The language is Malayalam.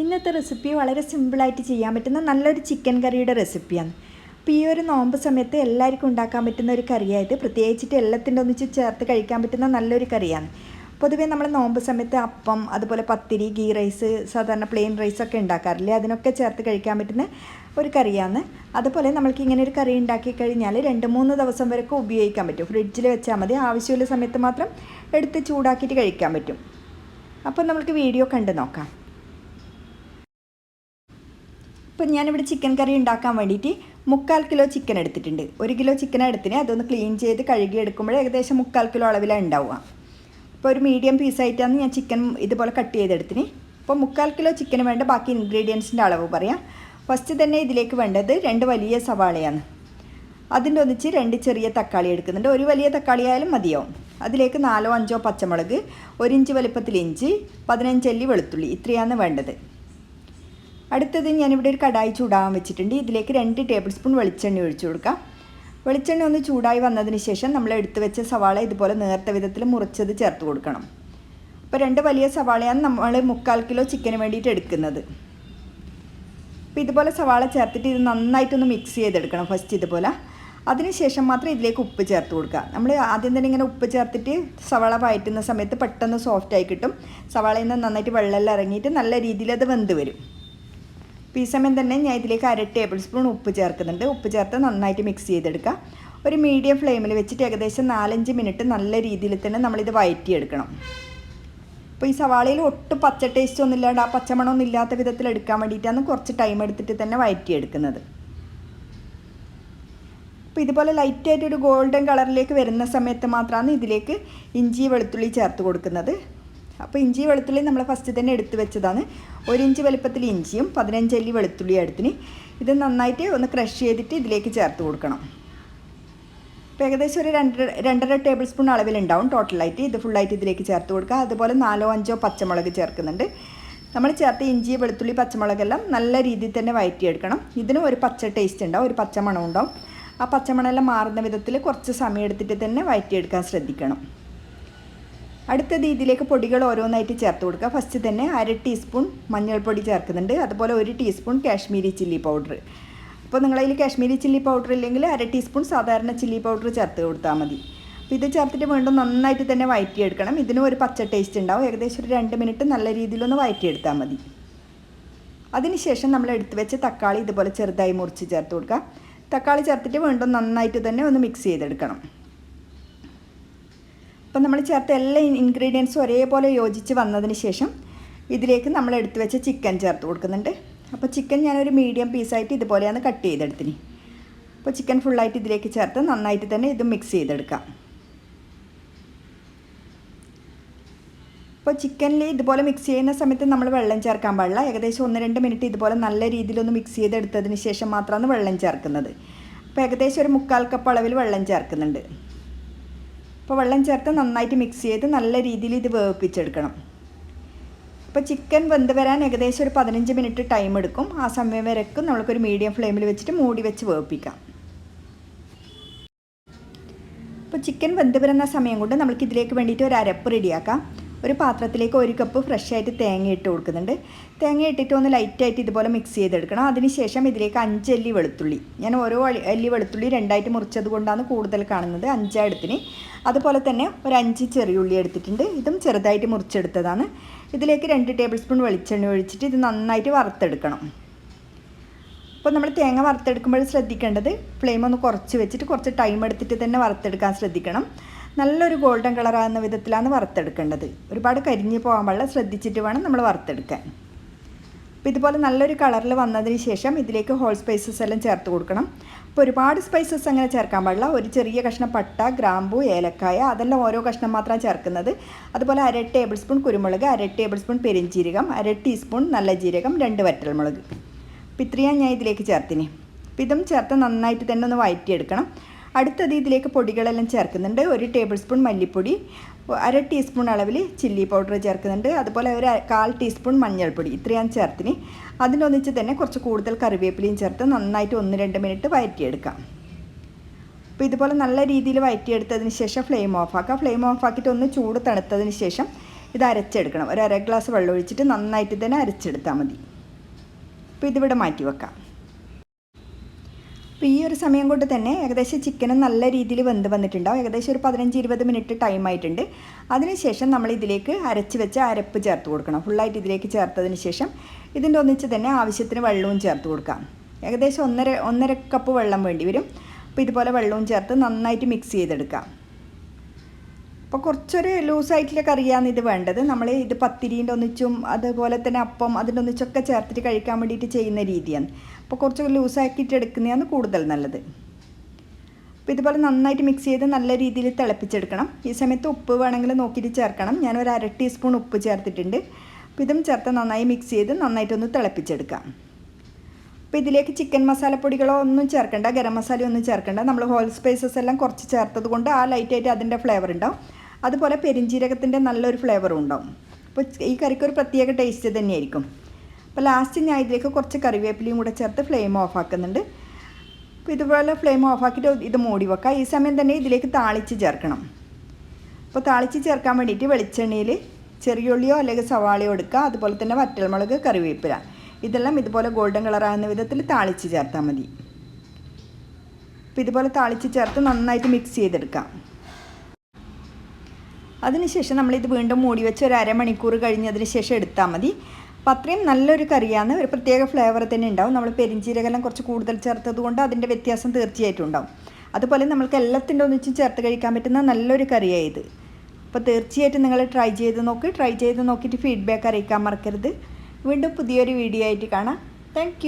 ഇന്നത്തെ റെസിപ്പി വളരെ സിമ്പിളായിട്ട് ചെയ്യാൻ പറ്റുന്ന നല്ലൊരു ചിക്കൻ കറിയുടെ റെസിപ്പിയാണ് അപ്പോൾ ഈ ഒരു നോമ്പ് സമയത്ത് എല്ലാവർക്കും ഉണ്ടാക്കാൻ പറ്റുന്ന ഒരു കറിയായത് പ്രത്യേകിച്ചിട്ട് എല്ലാത്തിന്റെ ഒന്നിച്ച് ചേർത്ത് കഴിക്കാൻ പറ്റുന്ന നല്ലൊരു കറിയാണ് പൊതുവേ നമ്മൾ നോമ്പ് സമയത്ത് അപ്പം അതുപോലെ പത്തിരി ഗീ റൈസ് സാധാരണ പ്ലെയിൻ റൈസ് ഒക്കെ ഉണ്ടാക്കാറില്ലേ? അതിനൊക്കെ ചേർത്ത് കഴിക്കാൻ പറ്റുന്ന ഒരു കറിയാണ് അതുപോലെ നമ്മൾക്ക് ഇങ്ങനെ ഒരു കറി ഉണ്ടാക്കി കഴിഞ്ഞാൽ രണ്ട് മൂന്ന് ദിവസം വരെയൊക്കെ ഉപയോഗിക്കാൻ പറ്റും. ഫ്രിഡ്ജിൽ വെച്ചാൽ മതി. ആവശ്യമുള്ള സമയത്ത് മാത്രം എടുത്ത് ചൂടാക്കിയിട്ട് കഴിക്കാൻ പറ്റും. അപ്പോൾ നമുക്ക് വീഡിയോ കണ്ട് നോക്കാം. ഇപ്പം ഞാനിവിടെ ചിക്കൻ കറി ഉണ്ടാക്കാൻ വേണ്ടിയിട്ട് മുക്കാൽ കിലോ ചിക്കൻ എടുത്തിട്ടുണ്ട്. ഒരു കിലോ ചിക്കൻ എടുത്തിന് അതൊന്ന് ക്ലീൻ ചെയ്ത് കഴുകി എടുക്കുമ്പോൾ ഏകദേശം മുക്കാൽ കിലോ അളവിലാണ് ഉണ്ടാവുക. ഇപ്പോൾ ഒരു മീഡിയം പീസായിട്ടാണ് ഞാൻ ചിക്കൻ ഇതുപോലെ കട്ട് ചെയ്തെടുത്തിന്. അപ്പോൾ മുക്കാൽ കിലോ ചിക്കന് വേണ്ട ബാക്കി ഇൻഗ്രീഡിയൻസിന്റെ അളവ് പറയാം. ഫസ്റ്റ് തന്നെ ഇതിലേക്ക് വേണ്ടത് രണ്ട് വലിയ സവാളയാണ്. അതിന്റെ ഒന്നിച്ച് രണ്ട് ചെറിയ തക്കാളി എടുക്കുന്നുണ്ട്. ഒരു വലിയ തക്കാളി ആയാലും മതിയാവും. അതിലേക്ക് നാലോ അഞ്ചോ പച്ചമുളക് ഒരു ഇഞ്ച് വലിപ്പത്തിൽ ഇഞ്ചി പതിനഞ്ചല്ലി വെളുത്തുള്ളി. ഇത്രയാണ് വേണ്ടത്. അടുത്തത് ഞാനിവിടെ ഒരു കടായി ചൂടാകാൻ വെച്ചിട്ടുണ്ട്. ഇതിലേക്ക് രണ്ട് ടേബിൾ സ്പൂൺ വെളിച്ചെണ്ണ ഒഴിച്ചു കൊടുക്കാം. വെളിച്ചെണ്ണ ഒന്ന് ചൂടായി വന്നതിന് ശേഷം നമ്മൾ എടുത്തു വെച്ച സവാള ഇതുപോലെ നേർത്ത വിധത്തിൽ മുറിച്ചത് ചേർത്ത് കൊടുക്കണം. അപ്പോൾ രണ്ട് വലിയ സവാളയാണ് നമ്മൾ മുക്കാൽ കിലോ ചിക്കന് വേണ്ടിയിട്ട് എടുക്കുന്നത്. അപ്പോൾ ഇതുപോലെ സവാള ചേർത്തിട്ട് ഇത് നന്നായിട്ടൊന്ന് മിക്സ് ചെയ്തെടുക്കണം ഫസ്റ്റ് ഇതുപോലെ. അതിനുശേഷം മാത്രം ഇതിലേക്ക് ഉപ്പ് ചേർത്ത് കൊടുക്കുക. നമ്മൾ ആദ്യം തന്നെ ഇങ്ങനെ ഉപ്പ് ചേർത്തിട്ട് സവാള വഴറ്റുന്ന സമയത്ത് പെട്ടെന്ന് സോഫ്റ്റായി കിട്ടും. സവാളയിൽ നിന്ന് നന്നായിട്ട് വെള്ളമെല്ലാം ഇറങ്ങിയിട്ട് നല്ല രീതിയിൽ അത് വെന്ത് വരും. അപ്പോൾ ഈ തന്നെ ഞാൻ ഇതിലേക്ക് അര ടേബിൾ സ്പൂൺ ഉപ്പ് ചേർക്കുന്നുണ്ട്. ഉപ്പ് ചേർത്ത് നന്നായിട്ട് മിക്സ് ചെയ്തെടുക്കുക ഒരു മീഡിയം ഫ്ലെയിമിൽ വെച്ചിട്ട് ഏകദേശം നാലഞ്ച് മിനിറ്റ് നല്ല രീതിയിൽ തന്നെ നമ്മളിത് വയറ്റിയെടുക്കണം. അപ്പോൾ ഈ സവാളയിൽ ഒട്ടും പച്ച ടേസ്റ്റ് ഒന്നും ഇല്ലാണ്ട് ആ പച്ചമണമൊന്നും ഇല്ലാത്ത വിധത്തിൽ എടുക്കാൻ വേണ്ടിയിട്ടാണ് കുറച്ച് ടൈം എടുത്തിട്ട് തന്നെ വയറ്റിയെടുക്കുന്നത്. അപ്പോൾ ഇതുപോലെ ലൈറ്റായിട്ട് ഒരു ഗോൾഡൻ കളറിലേക്ക് വരുന്ന സമയത്ത് മാത്രമാണ് ഇതിലേക്ക് ഇഞ്ചി വെളുത്തുള്ളി ചേർത്ത് കൊടുക്കുന്നത്. അപ്പോൾ ഇഞ്ചി വെളുത്തുള്ളി നമ്മൾ ഫസ്റ്റ് തന്നെ എടുത്ത് വെച്ചതാണ്. ഒരു ഇഞ്ച് വലുപ്പത്തിൽ ഇഞ്ചിയും പതിനഞ്ചല്ലി വെളുത്തുള്ളി എടുത്തിന്. ഇത് നന്നായിട്ട് ഒന്ന് ക്രഷ് ചെയ്തിട്ട് ഇതിലേക്ക് ചേർത്ത് കൊടുക്കണം. അപ്പോൾ ഏകദേശം ഒരു രണ്ട് രണ്ടര ടേബിൾ സ്പൂൺ അളവിലുണ്ടാവും ടോട്ടലായിട്ട് ഇത് ഫുള്ളായിട്ട് ഇതിലേക്ക് ചേർത്ത് കൊടുക്കുക. അതുപോലെ നാലോ അഞ്ചോ പച്ചമുളക് ചേർക്കുന്നുണ്ട്. നമ്മൾ ചേർത്ത ഇഞ്ചി വെളുത്തുള്ളി പച്ചമുളകെല്ലാം നല്ല രീതിയിൽ തന്നെ വയറ്റിയെടുക്കണം. ഇതിനും ഒരു പച്ച ടേസ്റ്റ് ഉണ്ടാവും ഒരു പച്ച മണം ഉണ്ടാവും. ആ പച്ചമണമെല്ലാം മാറുന്ന വിധത്തിൽ കുറച്ച് സമയം എടുത്തിട്ട് തന്നെ വയറ്റിയെടുക്കാൻ ശ്രദ്ധിക്കണം. അടുത്തത് ഇതിലേക്ക് പൊടികൾ ഓരോന്നായിട്ട് ചേർത്ത് കൊടുക്കുക. ഫസ്റ്റ് തന്നെ അര ടീസ്പൂൺ മഞ്ഞൾപ്പൊടി ചേർക്കുന്നുണ്ട്. അതുപോലെ ഒരു ടീസ്പൂൺ കാശ്മീരി ചില്ലി പൗഡർ അപ്പോൾ നിങ്ങളതിൽ കാശ്മീരി ചില്ലി പൗഡർ ഇല്ലെങ്കിൽ അര ടീസ്പൂൺ സാധാരണ ചില്ലി പൗഡർ ചേർത്ത് കൊടുത്താൽ മതി. അപ്പോൾ ഇത് ചേർത്തിട്ട് വീണ്ടും നന്നായിട്ട് തന്നെ വഴറ്റിയെടുക്കണം ഇതിനും ഒരു പച്ച ടേസ്റ്റ് ഉണ്ടാവും. ഏകദേശം ഒരു രണ്ട് മിനിറ്റ് നല്ല രീതിയിലൊന്ന് വഴറ്റിയെടുത്താൽ മതി. അതിനുശേഷം നമ്മൾ എടുത്ത് വെച്ച് തക്കാളി ഇതുപോലെ ചെറുതായി മുറിച്ച് ചേർത്ത് കൊടുക്കുക. തക്കാളി ചേർത്തിട്ട് വീണ്ടും നന്നായിട്ട് തന്നെ ഒന്ന് മിക്സ് ചെയ്തെടുക്കണം. അപ്പം നമ്മൾ ചേർത്ത എല്ലാ ഇൻഗ്രീഡിയൻസും ഒരേപോലെ യോജിച്ച് വന്നതിന് ശേഷം ഇതിലേക്ക് നമ്മൾ എടുത്തു വെച്ച ചിക്കൻ ചേർത്ത് കൊടുക്കുന്നുണ്ട്. അപ്പോൾ ചിക്കൻ ഞാനൊരു മീഡിയം പീസായിട്ട് ഇതുപോലെയാണ് കട്ട് ചെയ്തെടുത്തിന്. അപ്പോൾ ചിക്കൻ ഫുള്ളായിട്ട് ഇതിലേക്ക് ചേർത്ത് നന്നായിട്ട് തന്നെ ഇത് മിക്സ് ചെയ്തെടുക്കാം. അപ്പോൾ ചിക്കനിൽ ഇതുപോലെ മിക്സ് ചെയ്യുന്ന സമയത്ത് നമ്മൾ വെള്ളം ചേർക്കാൻ പാടില്ല. ഏകദേശം ഒന്ന് രണ്ട് മിനിറ്റ് ഇതുപോലെ നല്ല രീതിയിലൊന്ന് മിക്സ് ചെയ്തെടുത്തതിന് ശേഷം മാത്രമാണ് വെള്ളം ചേർക്കുന്നത്. അപ്പോൾ ഏകദേശം ഒരു മുക്കാൽ കപ്പ് അളവിൽ വെള്ളം ചേർക്കുന്നുണ്ട്. അപ്പോൾ വെള്ളം ചേർത്ത് നന്നായിട്ട് മിക്സ് ചെയ്ത് നല്ല രീതിയിൽ ഇത് വേവിപ്പിച്ചെടുക്കണം. അപ്പോൾ ചിക്കൻ വെന്ത് വരാൻ ഏകദേശം ഒരു പതിനഞ്ച് മിനിറ്റ് ടൈം എടുക്കും. ആ സമയം വരക്കും നമ്മൾക്കൊരു മീഡിയം ഫ്ലെയിമിൽ വെച്ചിട്ട് മൂടി വെച്ച് വേവിപ്പിക്കാം. അപ്പോൾ ചിക്കൻ വെന്ത് വരുന്ന സമയം കൊണ്ട് നമുക്ക് ഇതിലേക്ക് വേണ്ടിയിട്ട് ഒരു അരപ്പ് റെഡിയാക്കാം ഒരു പാത്രത്തിലേക്ക് ഒരു കപ്പ് ഫ്രഷ് ആയിട്ട് തേങ്ങ ഇട്ട് കൊടുക്കുന്നുണ്ട്. തേങ്ങ ഇട്ടിട്ട് ഒന്ന് ലൈറ്റായിട്ട് ഇതുപോലെ മിക്സ് ചെയ്തെടുക്കണം. അതിനുശേഷം ഇതിലേക്ക് അഞ്ച് അല്ലി വെളുത്തുള്ളി. ഞാൻ ഓരോ അല്ലി വെളുത്തുള്ളി രണ്ടായിട്ട് മുറിച്ചത് കൊണ്ടാണ് കൂടുതൽ കാണുന്നത്. അഞ്ചായിടത്തിന് അതുപോലെ തന്നെ ഒരു അഞ്ച് ചെറിയുള്ളി എടുത്തിട്ടുണ്ട്. ഇതും ചെറുതായിട്ട് മുറിച്ചെടുത്തതാണ്. ഇതിലേക്ക് രണ്ട് ടേബിൾ സ്പൂൺ വെളിച്ചെണ്ണ ഒഴിച്ചിട്ട് ഇത് നന്നായിട്ട് വറുത്തെടുക്കണം. അപ്പോൾ നമ്മൾ തേങ്ങ വറുത്തെടുക്കുമ്പോൾ ശ്രദ്ധിക്കേണ്ടത് ഫ്ലെയിം ഒന്ന് കുറച്ച് വെച്ചിട്ട് കുറച്ച് ടൈം എടുത്തിട്ട് തന്നെ വറുത്തെടുക്കാൻ ശ്രദ്ധിക്കണം. നല്ലൊരു ഗോൾഡൻ കളറാകുന്ന വിധത്തിലാണ് വറുത്തെടുക്കേണ്ടത്. ഒരുപാട് കരിഞ്ഞ് പോകാൻ പാടില്ല ശ്രദ്ധിച്ചിട്ട് വേണം നമ്മൾ വറുത്തെടുക്കാൻ. അപ്പോൾ ഇതുപോലെ നല്ലൊരു കളറിൽ വന്നതിന് ശേഷം ഇതിലേക്ക് ഹോൾ സ്പൈസസ് എല്ലാം ചേർത്ത് കൊടുക്കണം. അപ്പോൾ ഒരുപാട് സ്പൈസസ് അങ്ങനെ ചേർക്കാൻ പാടില്ല. ഒരു ചെറിയ കഷ്ണം പട്ട ഗ്രാമ്പു ഏലക്കായ അതെല്ലാം ഓരോ കഷ്ണം മാത്രമാണ് ചേർക്കുന്നത്. അതുപോലെ അര ടേബിൾ സ്പൂൺ കുരുമുളക് അര ടേബിൾ സ്പൂൺ പെരിഞ്ചീരകം അര ടീസ്പൂൺ നല്ല ജീരകം രണ്ട് വറ്റൽമുളക്. അപ്പോൾ ഇത്രയാണ് ഞാൻ ഇതിലേക്ക് ചേർത്തിന് അപ്പോൾ ഇതും ചേർത്ത് നന്നായിട്ട് തന്നെ ഒന്ന് വഴറ്റിയെടുക്കണം. അടുത്തത് ഇതിലേക്ക് പൊടികളെല്ലാം ചേർക്കുന്നുണ്ട്. ഒരു ടേബിൾ സ്പൂൺ മല്ലിപ്പൊടി അര ടീസ്പൂൺ അളവിൽ ചില്ലി പൗഡർ ചേർക്കുന്നുണ്ട്. അതുപോലെ ഒരു കാൽ ടീസ്പൂൺ മഞ്ഞൾപ്പൊടി ഇത്രയാണ് ചേർത്തിന്. അതിനൊന്നിച്ച് തന്നെ കുറച്ച് കൂടുതൽ കറിവേപ്പിലയും ചേർത്ത് നന്നായിട്ട് ഒന്ന് രണ്ട് മിനിറ്റ് വഴറ്റിയെടുക്കാം അപ്പോൾ ഇതുപോലെ നല്ല രീതിയിൽ വഴറ്റിയെടുത്തതിന് ശേഷം ഫ്ലെയിം ഓഫാക്കാം ഫ്ലെയിം ഓഫാക്കിയിട്ട് ഒന്ന് ചൂട് തണുത്തതിന് ശേഷം ഇത് അരച്ചെടുക്കണം. ഒരു അര ഗ്ലാസ് വെള്ളം ഒഴിച്ചിട്ട് നന്നായിട്ട് തന്നെ അരച്ചെടുത്താൽ മതി. അപ്പോൾ ഇതിവിടെ മാറ്റി വെക്കാം. അപ്പോൾ ഈ ഒരു സമയം കൊണ്ട് തന്നെ ഏകദേശം ചിക്കനും നല്ല രീതിയിൽ വെന്ത് വന്നിട്ടുണ്ടാവും ഏകദേശം ഒരു പതിനഞ്ച് ഇരുപത് മിനിറ്റ് ടൈം ആയിട്ടുണ്ട്. അതിനുശേഷം നമ്മൾ ഇതിലേക്ക് അരച്ച് വെച്ച അരപ്പ് ചേർത്ത് കൊടുക്കണം. ഫുള്ളായിട്ട് ഇതിലേക്ക് ചേർത്തതിന് ശേഷം ഇതിന്റെ ഒന്നിച്ച് തന്നെ ആവശ്യത്തിന് വെള്ളവും ചേർത്ത് കൊടുക്കാം. ഏകദേശം ഒന്നര ഒന്നര കപ്പ് വെള്ളം വേണ്ടി വരും. അപ്പോൾ ഇതുപോലെ വെള്ളവും ചേർത്ത് നന്നായിട്ട് മിക്സ് ചെയ്തെടുക്കാം. അപ്പോൾ കുറച്ചൊരു ലൂസായിട്ടുള്ള കറിയാണ് ഇത് വേണ്ടത്. നമ്മൾ ഇത് പത്തിരീന്റെ ഒന്നിച്ചും അതുപോലെ തന്നെ അപ്പം അതിന്റെ ഒന്നിച്ചൊക്കെ ചേർത്തിട്ട് കഴിക്കാൻ വേണ്ടിയിട്ട് ചെയ്യുന്ന രീതിയാണ്. അപ്പോൾ കുറച്ച് ലൂസാക്കിയിട്ട് എടുക്കുന്നതാണ് കൂടുതൽ നല്ലത്. അപ്പോൾ ഇതുപോലെ നന്നായിട്ട് മിക്സ് ചെയ്ത് നല്ല രീതിയിൽ തിളപ്പിച്ചെടുക്കണം. ഈ സമയത്ത് ഉപ്പ് വേണമെങ്കിൽ നോക്കിയിട്ട് ചേർക്കണം. ഞാൻ ഒരു അര ടീസ്പൂൺ ഉപ്പ് ചേർത്തിട്ടുണ്ട്. അപ്പോൾ ഇതും ചേർത്ത് നന്നായി മിക്സ് ചെയ്ത് നന്നായിട്ടൊന്ന് തിളപ്പിച്ചെടുക്കാം. അപ്പോൾ ഇതിലേക്ക് ചിക്കൻ മസാലപ്പൊടികളോ ഒന്നും ചേർക്കണ്ട ഗരം മസാല ഒന്നും ചേർക്കണ്ട. നമ്മൾ ഹോൾ സ്പൈസസ് എല്ലാം കുറച്ച് ചേർത്തത് കൊണ്ട് ആ ലൈറ്റായിട്ട് അതിന്റെ ഫ്ലേവർ ഉണ്ടാവും. അതുപോലെ പെരിഞ്ജീരകത്തിന്റെ നല്ലൊരു ഫ്ലേവറും ഉണ്ടാവും. അപ്പോൾ ഈ കറിക്ക് ഒരു പ്രത്യേക ടേസ്റ്റ് തന്നെയായിരിക്കും. അപ്പോൾ ലാസ്റ്റ് ഞാൻ ഇതിലേക്ക് കുറച്ച് കറിവേപ്പിലയും കൂടെ ചേർത്ത് ഫ്ലെയിം ഓഫ് ആക്കുന്നുണ്ട്. അപ്പോൾ ഇതുപോലെ ഫ്ലെയിം ഓഫ് ആക്കിയിട്ട് ഇത് മൂടി വെക്കുക ഈ സമയം തന്നെ ഇതിലേക്ക് താളിച്ച് ചേർക്കണം. അപ്പോൾ താളിച്ച് ചേർക്കാൻ വേണ്ടിയിട്ട് വെളിച്ചെണ്ണയിൽ ചെറിയുള്ളിയോ അല്ലെങ്കിൽ സവാളയോ എടുക്കുക അതുപോലെ തന്നെ വറ്റൽമുളക് കറിവേപ്പില. ഇതെല്ലാം ഇതുപോലെ ഗോൾഡൻ കളറാകുന്ന വിധത്തിൽ താളിച്ച് ചേർത്താൽ മതി. അപ്പോൾ ഇതുപോലെ താളിച്ച് ചേർത്ത് നന്നായിട്ട് മിക്സ് ചെയ്തെടുക്കാം. അതിനുശേഷം നമ്മളിത് വീണ്ടും മൂടി വെച്ച് ഒരു അരമണിക്കൂർ കഴിഞ്ഞതിന് ശേഷം എടുത്താൽ മതി. അപ്പോൾ അത്രയും നല്ലൊരു കറിയാണ്. ഒരു പ്രത്യേക ഫ്ലേവർ തന്നെ ഉണ്ടാവും. നമ്മൾ പെരിഞ്ചീരകെല്ലാം കുറച്ച് കൂടുതൽ ചേർത്തത് കൊണ്ട് അതിന്റെ വ്യത്യാസം തീർച്ചയായിട്ടും ഉണ്ടാവും. അതുപോലെ നമ്മൾക്ക് എല്ലാത്തിന്റെ ഒന്നിച്ചും ചേർത്ത് കഴിക്കാൻ പറ്റുന്ന നല്ലൊരു കറിയാണ് ഇത്. അപ്പോൾ തീർച്ചയായിട്ടും നിങ്ങൾ ട്രൈ ചെയ്ത് നോക്ക്. ട്രൈ ചെയ്ത് നോക്കിയിട്ട് ഫീഡ്ബാക്ക് അറിയിക്കാൻ മറക്കരുത്. വീണ്ടും പുതിയൊരു വീഡിയോ ആയിട്ട് കാണാം. താങ്ക്